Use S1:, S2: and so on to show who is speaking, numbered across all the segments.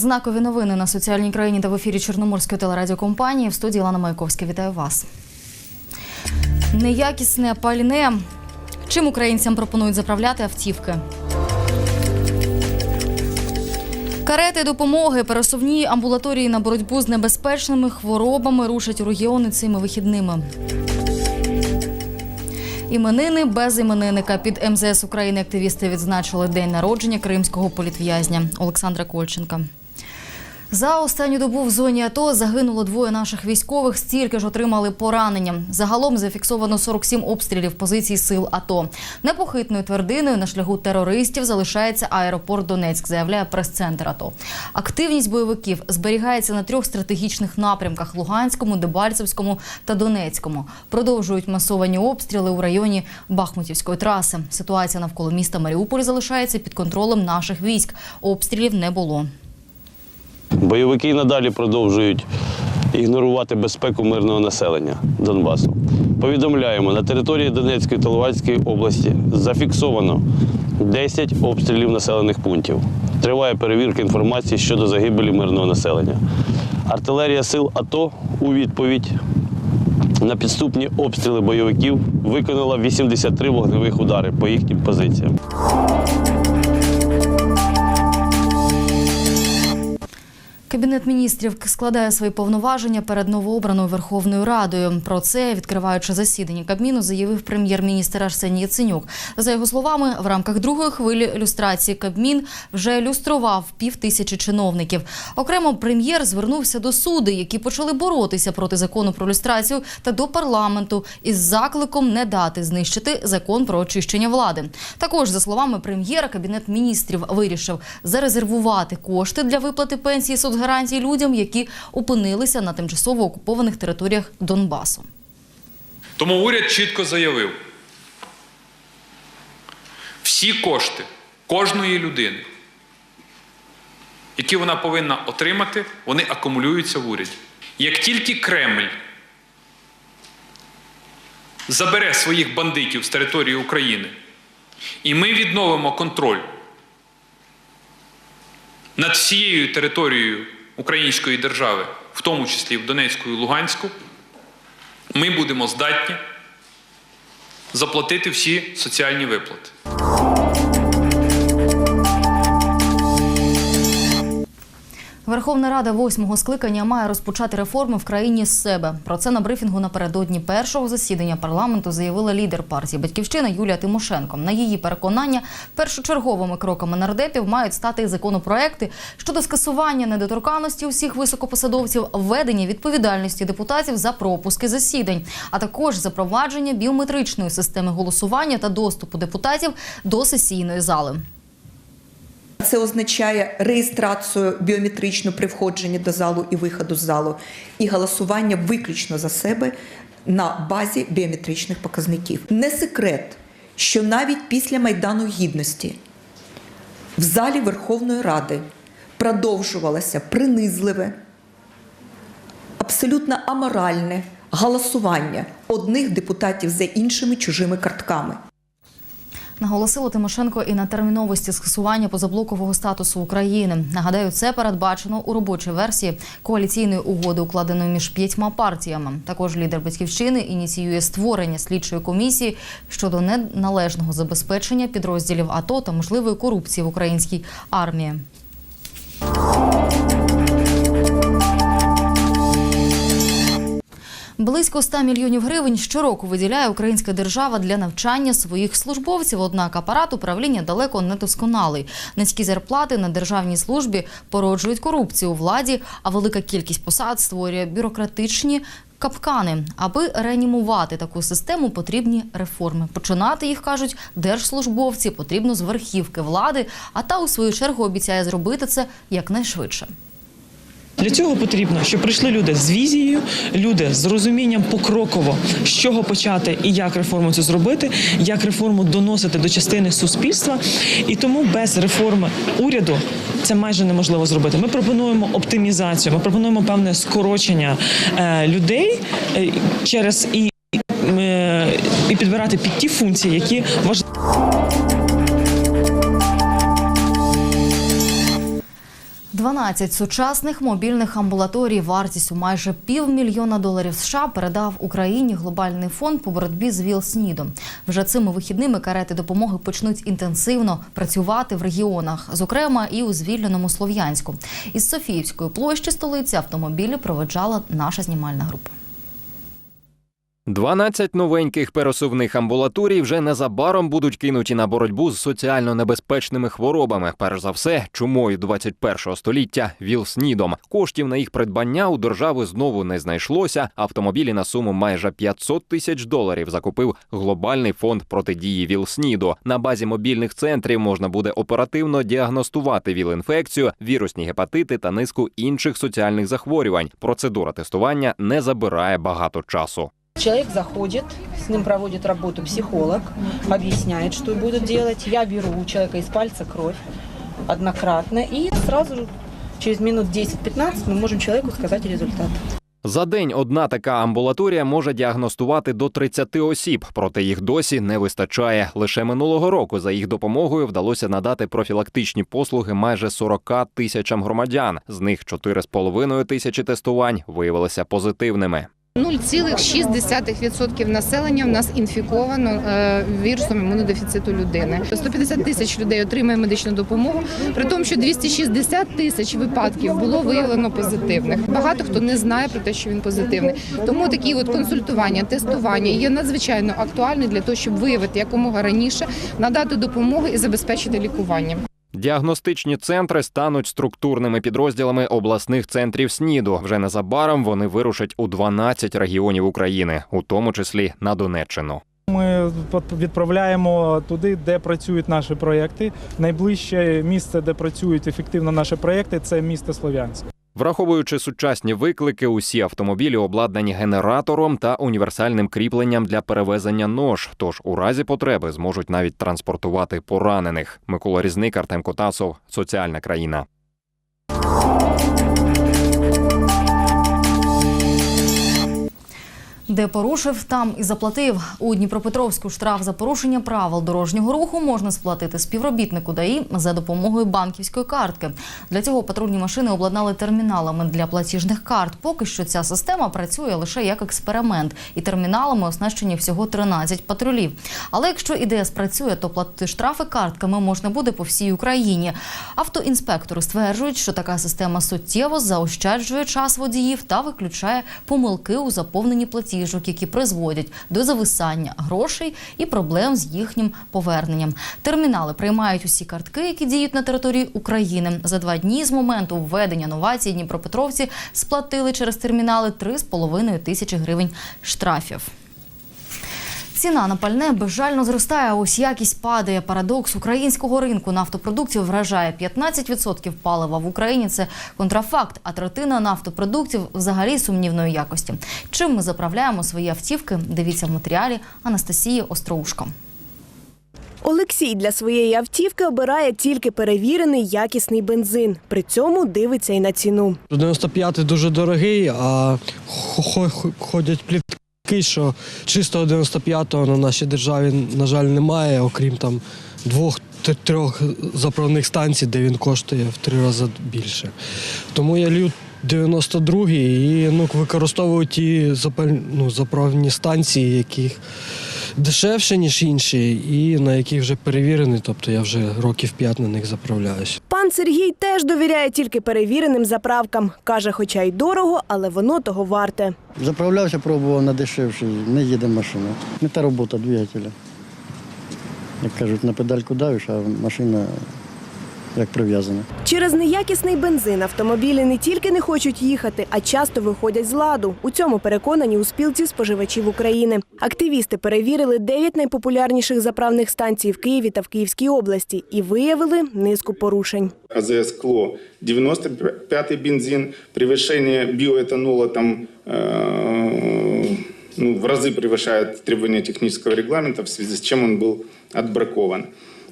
S1: Знакові новини на соціальній країні та в ефірі Чорноморської телерадіокомпанії. В студії Лана Маяковська. Вітаю вас. Неякісне пальне. Чим українцям пропонують заправляти автівки? Карети допомоги, пересувні амбулаторії на боротьбу з небезпечними хворобами рушать у регіони цими вихідними. Іменини без іменинника під МЗС України активісти відзначили день народження кримського політв'язня Олександра Кольченка. За останню добу в зоні АТО загинуло двоє наших військових, стільки ж отримали поранення. Загалом зафіксовано 47 обстрілів позицій сил АТО. Непохитною твердиною на шляху терористів залишається аеропорт Донецьк, заявляє прес-центр АТО. Активність бойовиків зберігається на трьох стратегічних напрямках: Луганському, Дебальцевському та Донецькому. Продовжують масовані обстріли у районі Бахмутівської траси. Ситуація навколо міста Маріуполь залишається під контролем наших військ. Обстрілів не було.
S2: Бойовики надалі продовжують ігнорувати безпеку мирного населення Донбасу. Повідомляємо, на території Донецької та Луганської області зафіксовано 10 обстрілів населених пунктів. Триває перевірка інформації щодо загибелі мирного населення. Артилерія сил АТО у відповідь на підступні обстріли бойовиків виконала 83 вогневих удари по їхнім позиціям.
S1: Кабінет міністрів складає свої повноваження перед новообраною Верховною Радою. Про це, відкриваючи засідання Кабміну, заявив прем'єр-міністр Арсеній Яценюк. За його словами, в рамках другої хвилі люстрації Кабмін вже люстрував пів тисячі чиновників. Окремо, прем'єр звернувся до суди, які почали боротися проти закону про люстрацію, та до парламенту із закликом не дати знищити закон про очищення влади. Також, за словами прем'єра, кабінет міністрів вирішив зарезервувати кошти для виплати пенсії соцгарантій людям, які опинилися на тимчасово окупованих територіях Донбасу.
S3: Тому уряд чітко заявив: всі кошти кожної людини, які вона повинна отримати, вони акумулюються в уряді. Як тільки Кремль забере своїх бандитів з території України, і ми відновимо контроль над всією територією Української держави, в тому числі в Донецьку і Луганську, ми будемо здатні заплатити всі соціальні виплати.
S1: Верховна Рада восьмого скликання має розпочати реформи в країні з себе. Про це на брифінгу напередодні першого засідання парламенту заявила лідер партії Батьківщина Юлія Тимошенко. На її переконання, першочерговими кроками нардепів мають стати законопроекти щодо скасування недоторканності усіх високопосадовців, введення відповідальності депутатів за пропуски засідань, а також запровадження біометричної системи голосування та доступу депутатів до сесійної зали.
S4: Це означає реєстрацію біометричну при входженні до залу і виходу з залу, і голосування виключно за себе на базі біометричних показників. Не секрет, що навіть після Майдану Гідності в залі Верховної Ради продовжувалося принизливе, абсолютно аморальне голосування одних депутатів за іншими чужими картками.
S1: Наголосила Тимошенко і на терміновості скасування позаблокового статусу України. Нагадаю, це передбачено у робочій версії коаліційної угоди, укладеної між п'ятьма партіями. Також лідер батьківщини ініціює створення слідчої комісії щодо неналежного забезпечення підрозділів АТО та можливої корупції в українській армії. Близько 100 мільйонів гривень щороку виділяє українська держава для навчання своїх службовців. Однак апарат управління далеко не досконалий. Низькі зарплати на державній службі породжують корупцію у владі, а велика кількість посад створює бюрократичні. Капкани, аби реанімувати таку систему, потрібні реформи. Починати їх кажуть держслужбовці, потрібно з верхівки влади. А та у свою чергу обіцяє зробити це якнайшвидше.
S5: Для цього потрібно, щоб прийшли люди з візією, люди з розумінням покроково, з чого почати і як реформу цю зробити, як реформу доносити до частини суспільства. І тому без реформи уряду це майже неможливо зробити. Ми пропонуємо оптимізацію, ми пропонуємо певне скорочення е, людей е, через і, е, і підбирати під ті функції, які важливі.
S1: 12 сучасних мобільних амбулаторій вартістю майже півмільйона доларів США передав Україні глобальний фонд по боротьбі з ВІЛ-СНІДом. Вже цими вихідними карети допомоги почнуть інтенсивно працювати в регіонах, зокрема і у звільненому Слов'янську. Із Софіївської площі столиці автомобілі проведжала наша знімальна група.
S6: 12 новеньких пересувних амбулаторій вже незабаром будуть кинуті на боротьбу з соціально небезпечними хворобами. Перш за все, чумою 21-го століття ВІЛ-СНІДом. Коштів на їх придбання у держави знову не знайшлося. Автомобілі на суму майже 500 тисяч доларів закупив глобальний фонд протидії ВІЛ-СНІДу. На базі мобільних центрів можна буде оперативно діагностувати ВІЛ-інфекцію, вірусні гепатити та низку інших соціальних захворювань. Процедура тестування не забирає багато часу.
S7: Человек заходит, с ним проводит работу психолог, объясняет, что будет делать. Я беру у человека из пальца кровь однократно и сразу же через минут 10-15 мы можем человеку сказать результат.
S6: За день одна така амбулаторія може діагностувати до 30 осіб, проте їх досі не вистачає. Лише минулого року за їх допомогою вдалося надати профілактичні послуги майже 40 тисячам громадян. З них 4,5 тисячі тестувань виявилися позитивними.
S8: 0,6% населення в нас інфіковано е, вірусом імунодефіциту людини. 150 тисяч людей отримує медичну допомогу, при тому, що 260 тисяч випадків було виявлено позитивних. Багато хто не знає про те, що він позитивний. Тому такі от консультування, тестування є надзвичайно актуальні для того, щоб виявити якомога раніше, надати допомогу і забезпечити лікування.
S6: Діагностичні центри стануть структурними підрозділами обласних центрів СНІДу. Вже незабаром вони вирушать у 12 регіонів України, у тому числі на Донеччину.
S9: Ми відправляємо туди, де працюють наші проекти. Найближче місце, де працюють ефективно наші проекти, це місто Слов'янськ.
S6: Враховуючи сучасні виклики, усі автомобілі обладнані генератором та універсальним кріпленням для перевезення нож. Тож у разі потреби зможуть навіть транспортувати поранених. Микола Різник, Артем Котасов, соціальна країна.
S1: Де порушив, там і заплатив. У Дніпропетровську штраф за порушення правил дорожнього руху можна сплатити співробітнику ДАІ за допомогою банківської картки. Для цього патрульні машини обладнали терміналами для платіжних карт. Поки що ця система працює лише як експеримент, і терміналами оснащені всього 13 патрулів. Але якщо ідея спрацює, то платити штрафи картками можна буде по всій Україні. Автоінспектори стверджують, що така система суттєво заощаджує час водіїв та виключає помилки у заповненні платіжок, які призводять до зависання грошей і проблем з їхнім поверненням. Термінали приймають усі картки, які діють на території України. За два дні з моменту введення новацій Дніпропетровці сплатили через термінали 3,5 тисячі гривень штрафів. Ціна на пальне безжально зростає, а ось якість падає. Парадокс українського ринку нафтопродуктів вражає 15% палива в Україні. Це контрафакт, а третина нафтопродуктів взагалі сумнівної якості. Чим ми заправляємо свої автівки? Дивіться в матеріалі Анастасії Остроушко.
S10: Олексій для своєї автівки обирає тільки перевірений якісний бензин. При цьому дивиться й на ціну.
S11: 95 дуже дорогий, а хо- хо- ходять плітки, що чистого 95-го на нашій державі, на жаль, немає, окрім там двох-трьох заправних станцій, де він коштує в три рази більше. Тому я лью 92-й і ну, використовую ті ну, заправні станції, яких дешевше, ніж інші, і на яких вже перевірений, тобто я вже років п'ять на них заправляюсь.
S10: Пан Сергій теж довіряє тільки перевіреним заправкам. Каже, хоча й дорого, але воно того варте.
S12: Заправлявся, пробував на дешевший, не їде машина. Не та робота двигателя. Як кажуть, на педальку давиш, а машина як прив'язана.
S10: Через неякісний бензин автомобілі не тільки не хочуть їхати, а часто виходять з ладу. У цьому переконані у спілці споживачів України. Активісти перевірили 9 найпопулярніших заправних станцій в Києві та в Київській області і виявили низку порушень.
S13: АЗС «Кло» 95-й бензин, превышение биоэтанола там э, ну, в разы превышает требования технического регламента, в связи с чем он был отбракован.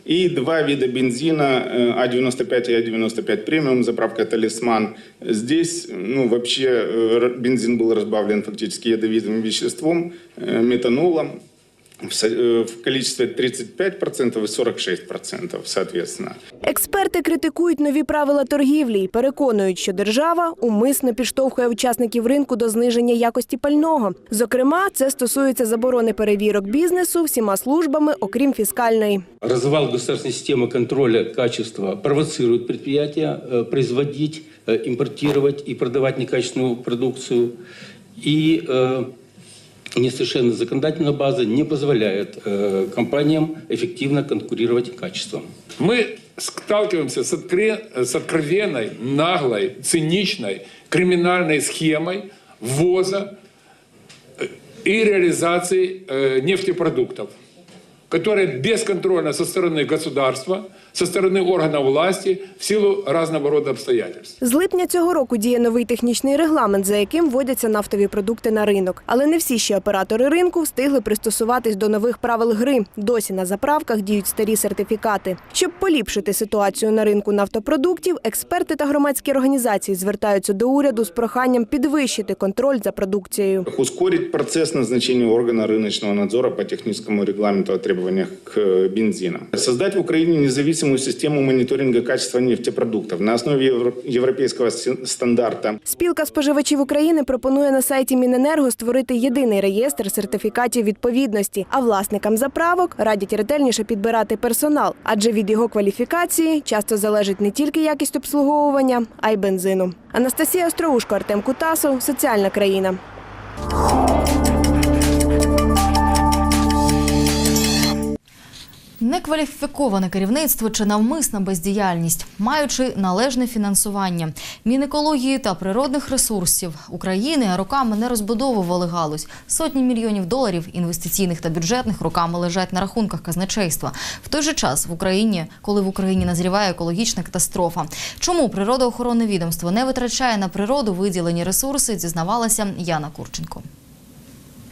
S13: И два вида бензина э, А95 и А95 премиум, заправка «Талисман». Здесь ну, вообще э, бензин был разбавлен фактически ядовитым веществом, э, метанолом. в со- э, в количестве 35% и 46% соответственно.
S10: Експерти критикують нові правила торгівлі і переконують, що держава умисно підштовхує учасників ринку до зниження якості пального. Зокрема, це стосується заборони перевірок бізнесу всіма службами, окрім фіскальної.
S14: Развал государственной системы контроля качества провоцирует предприятия э, производить, э, импортировать и продавать некачественную продукцию. И э, несовершенная законодательная база не позволяет э, компаниям эффективно конкурировать качеством.
S15: Мы сталкиваемся с, откре- с откровенной, наглой, циничной, криминальной схемой ввоза э, и реализации э, нефтепродуктов, которая бесконтрольна со стороны государства, со стороны органов власти в силу разного рода обстоятельств.
S10: З липня цього року діє новий технічний регламент, за яким вводяться нафтові продукти на ринок. Але не всі ще оператори ринку встигли пристосуватись до нових правил гри. Досі на заправках діють старі сертифікати. Щоб поліпшити ситуацію на ринку нафтопродуктів, експерти та громадські організації звертаються до уряду з проханням підвищити контроль за продукцією.
S13: Ускорить процесс назначения органа рыночного надзора по техническому регламенту о требованиях к э, бензинам. Создать в Украине независимую систему мониторинга качества нефтепродуктов на основе европейского стандарта.
S10: Спілка споживачів України пропонує на сайті Міненерго створити єдиний реєстр сертифікатів відповідності, а власникам заправок радять ретельніше підбирати персонал, адже від його кваліфікації часто залежить не тільки якість обслуговування, а й бензину. Анастасія Остроушко, Артем Кутасов, Соціальна країна.
S1: Некваліфіковане керівництво чи навмисна бездіяльність, маючи належне фінансування, Мінекології та природних ресурсів України роками не розбудовували галузь. Сотні мільйонів доларів інвестиційних та бюджетних роками лежать на рахунках казначейства. В той же час в Україні, коли в Україні назріває екологічна катастрофа, чому природоохоронне відомство не витрачає на природу виділені ресурси, дізнавалася Яна Курченко.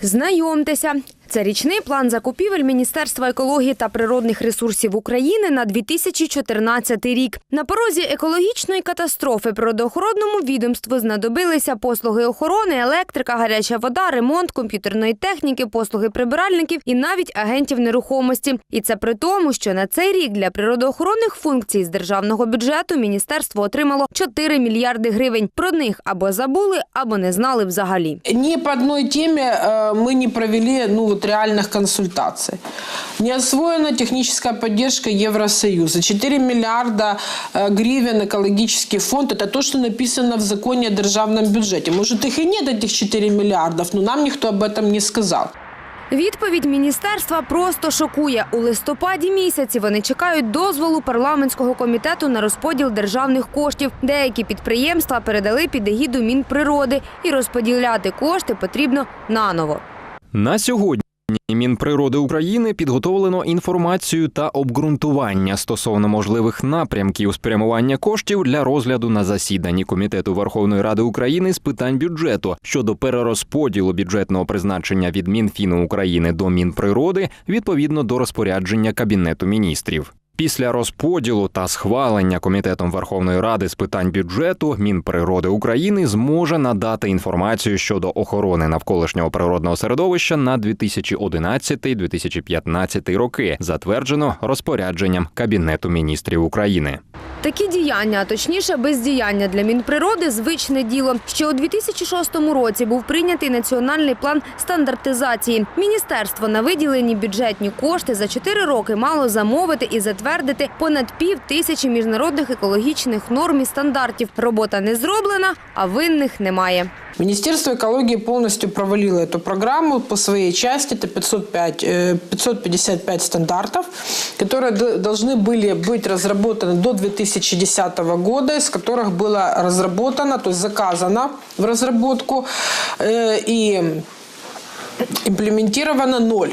S16: Знайомтеся, це річний план закупівель Міністерства екології та природних ресурсів України на 2014 рік. На порозі екологічної катастрофи природоохоронному відомству знадобилися послуги охорони, електрика, гаряча вода, ремонт комп'ютерної техніки, послуги прибиральників і навіть агентів нерухомості. І це при тому, що на цей рік для природоохоронних функцій з державного бюджету міністерство отримало 4 мільярди гривень. Про них або забули, або не знали взагалі.
S17: Ни по одной теме э, мы не провели ну, вот, реальных консультаций. Не освоена техническая поддержка Евросоюза. 4 миллиарда э, гривен экологический фонд – это то, что написано в законе о державном бюджете. Может, их и нет, этих 4 миллиардов, но нам никто об этом не сказал.
S16: Відповідь міністерства просто шокує. У листопаді місяці вони чекають дозволу парламентського комітету на розподіл державних коштів. Деякі підприємства передали під егіду Мінприроди, і розподіляти кошти потрібно наново.
S6: На сьогодні Мінприроди України підготовлено інформацію та обґрунтування стосовно можливих напрямків спрямування коштів для розгляду на засіданні Комітету Верховної Ради України з питань бюджету щодо перерозподілу бюджетного призначення від Мінфіну України до Мінприроди відповідно до розпорядження Кабінету міністрів. Після розподілу та схвалення комітетом Верховної Ради з питань бюджету Мінприроди України зможе надати інформацію щодо охорони навколишнього природного середовища на 2011-2015 роки, затверджено розпорядженням Кабінету міністрів України.
S16: Такі діяння, а точніше бездіяння для Мінприроди – звичне діло. Ще у 2006 році був прийнятий національний план стандартизації. Міністерство на виділені бюджетні кошти за 4 роки мало замовити і затвердити понад пів тисячі міжнародних екологічних норм і стандартів. Робота не зроблена, а винних немає.
S17: Министерство экологии полностью провалило эту программу по своей части. Это 505, э, 555 стандартов, которые д- должны были быть разработаны до 2010 года, из которых было разработано, то есть заказано в разработку э, и имплементировано ноль.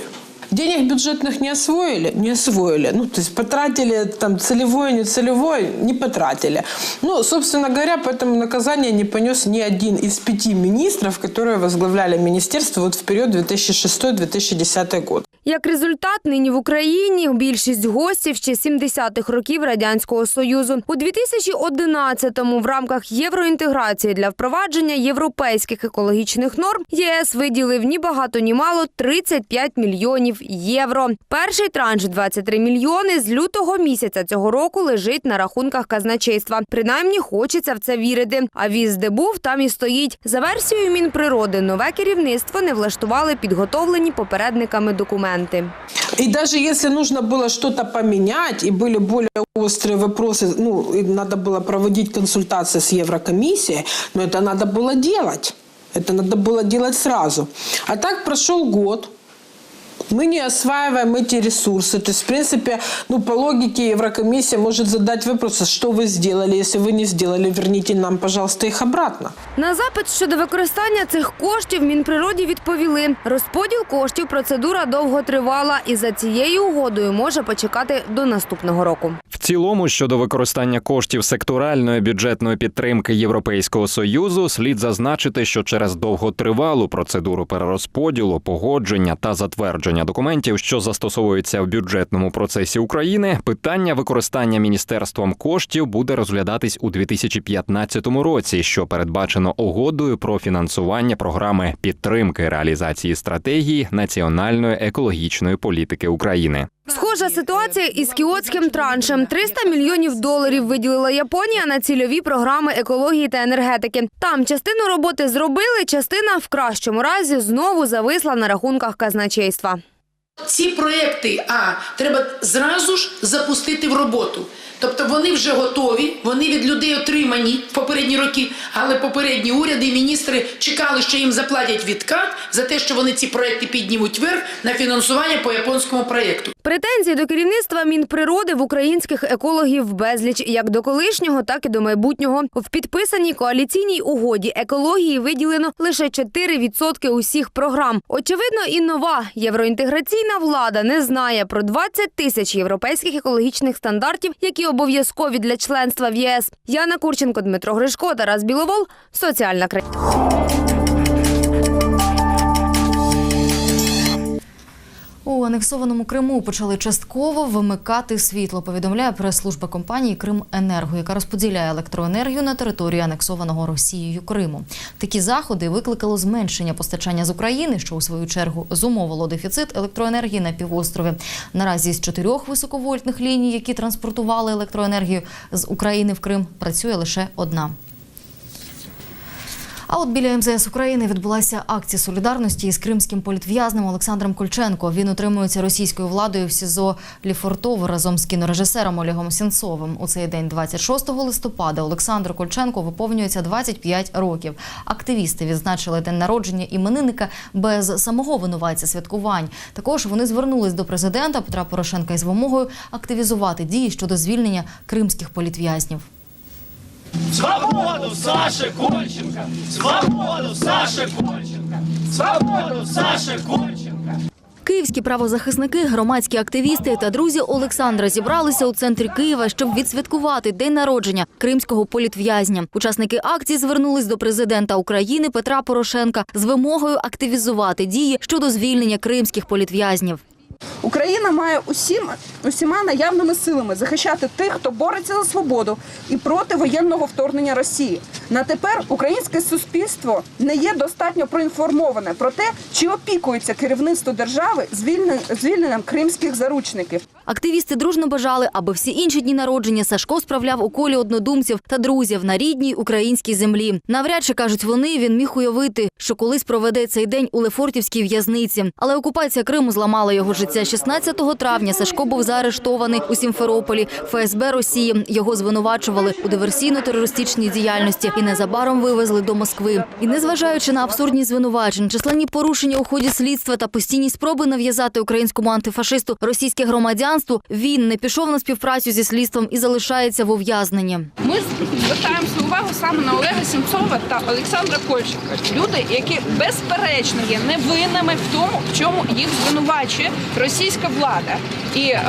S17: Денег бюджетных не освоили? Не освоили. Ну, то есть потратили там целевое, не целевое, не потратили. Ну, собственно говоря, поэтому наказание не понес ни один из пяти министров, которые возглавляли министерство вот в период 2006-2010 год.
S16: Як результат, нині в Україні більшість гостів ще 70-х років радянського союзу. У 2011-му в рамках євроінтеграції для впровадження європейських екологічних норм ЄС виділив ні багато ні мало 35 мільйонів євро. Перший транш 23 мільйони з лютого місяця цього року лежить на рахунках казначейства. Принаймні хочеться в це вірити. А віз де був, там і стоїть. За версією Мінприроди, нове керівництво не влаштували підготовлені попередниками документи.
S17: И даже если нужно было что-то поменять, и были более острые вопросы, ну, и надо было проводить консультации с Еврокомиссией, но это надо было делать. Это надо было делать сразу. А так прошел год, мы не осваиваем эти ресурсы. То есть, в принципе, ну, по логике Еврокомиссия может задать вопрос, а что вы сделали, если вы не сделали, верните нам, пожалуйста, их обратно.
S16: На запит щодо використання цих коштів Мінприроді відповіли: розподіл коштів процедура довго тривала і за цією угодою може почекати до наступного року.
S6: В цілому, щодо використання коштів секторальної бюджетної підтримки Європейського союзу, слід зазначити, що через довготривалу процедуру перерозподілу, погодження та затвердження документів, що застосовуються в бюджетному процесі України, питання використання міністерством коштів буде розглядатись у 2015 році, що передбачено угодою про фінансування програми підтримки реалізації стратегії національної екологічної політики України.
S16: Схожа ситуація із кіотським траншем. 300 мільйонів доларів виділила Японія на цільові програми екології та енергетики. Там частину роботи зробили, частина в кращому разі знову зависла на рахунках казначейства.
S18: Ці проекти а треба зразу ж запустити в роботу. Тобто вони вже готові, вони від людей отримані в попередні роки, але попередні уряди і міністри чекали, що їм заплатять відкат за те, що вони ці проекти піднімуть вверх на фінансування по японському проєкту.
S16: Претензії до керівництва Мінприроди в українських екологів безліч як до колишнього, так і до майбутнього. В підписаній коаліційній угоді екології виділено лише 4% усіх програм. Очевидно, і нова євроінтеграційна влада не знає про 20 тисяч європейських екологічних стандартів, які обов'язкові для членства в ЄС. Яна Курченко, Дмитро Гришко, Тарас Біловол. Соціальна країна.
S1: У анексованому Криму почали частково вимикати світло. Повідомляє прес-служба компанії Крименерго, яка розподіляє електроенергію на території анексованого Росією Криму. Такі заходи викликало зменшення постачання з України, що у свою чергу зумовило дефіцит електроенергії на півострові. Наразі з чотирьох високовольтних ліній, які транспортували електроенергію з України в Крим, працює лише одна. А от біля МЗС України відбулася акція солідарності із кримським політв'язнем Олександром Кольченко. Він утримується російською владою в СІЗО Ліфортово разом з кінорежисером Олегом Сінцовим. У цей день, 26 листопада, Олександру Кольченко виповнюється 25 років. Активісти відзначили день народження іменинника без самого винуватця святкувань. Також вони звернулись до президента Петра Порошенка із вимогою активізувати дії щодо звільнення кримських політв'язнів.
S19: Свободу Саше Кольченко! Свободу Саше Кольченко! Свободу Саше Кольченко!
S1: Київські правозахисники, громадські активісти та друзі Олександра зібралися у центрі Києва, щоб відсвяткувати день народження кримського політв'язня. Учасники акції звернулись до президента України Петра Порошенка з вимогою активізувати дії щодо звільнення кримських політв'язнів.
S20: Україна має усім усіма наявними силами захищати тих, хто бореться за свободу і проти воєнного вторгнення Росії. На тепер українське суспільство не є достатньо проінформоване про те, чи опікується керівництво держави звільнен- звільненням кримських заручників.
S1: Активісти дружно бажали, аби всі інші дні народження Сашко справляв у колі однодумців та друзів на рідній українській землі. Навряд чи кажуть вони, він міг уявити, що колись проведе цей день у Лефортівській в'язниці. Але окупація Криму зламала його життя. 16 травня Сашко був заарештований у Сімферополі. ФСБ Росії його звинувачували у диверсійно-терористичній діяльності і незабаром вивезли до Москви. І незважаючи на абсурдні звинувачень, численні порушення у ході слідства та постійні спроби нав'язати українському антифашисту російське громадянство, він не пішов на співпрацю зі слідством і залишається в ув'язненні.
S21: Ми звертаємо свою увагу саме на Олега Сімцова та Олександра Кольченка. Люди, які безперечно є невинними в тому, в чому їх звинувачує
S8: російська влада. І е,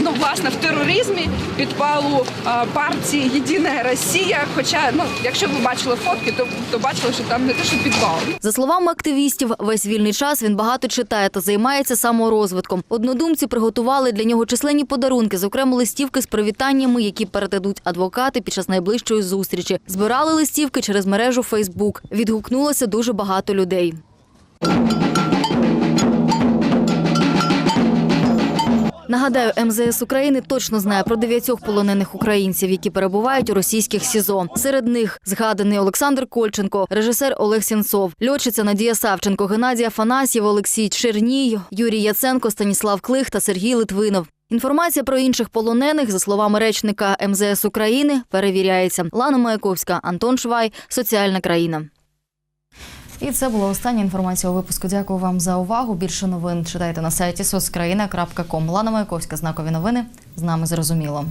S8: ну, власне в тероризмі підпалу е, партії Єдина Росія. Хоча, ну, якщо ви бачили фотки, то, то бачили, що там не те, що підпал.
S1: За словами активістів, весь вільний час він багато читає та займається саморозвитком. Однодумці приготували для нього численні подарунки, зокрема листівки з привітаннями, які передадуть адвокати під час найближчої зустрічі. Збирали листівки через мережу Фейсбук. Відгукнулося дуже багато людей. Нагадаю, МЗС України точно знає про дев'ятьох полонених українців, які перебувають у російських СІЗО. Серед них згаданий Олександр Кольченко, режисер Олег Сінцов, льотчиця Надія Савченко, Геннадій Афанасьєв, Олексій Черній, Юрій Яценко, Станіслав Клих та Сергій Литвинов. Інформація про інших полонених, за словами речника МЗС України, перевіряється. Лана Маяковська, Антон Швай, Соціальна країна. І це була остання інформація у випуску. Дякую вам за увагу. Більше новин читайте на сайті соцкраїна.ком. Лана Маяковська, знакові новини. З нами зрозуміло.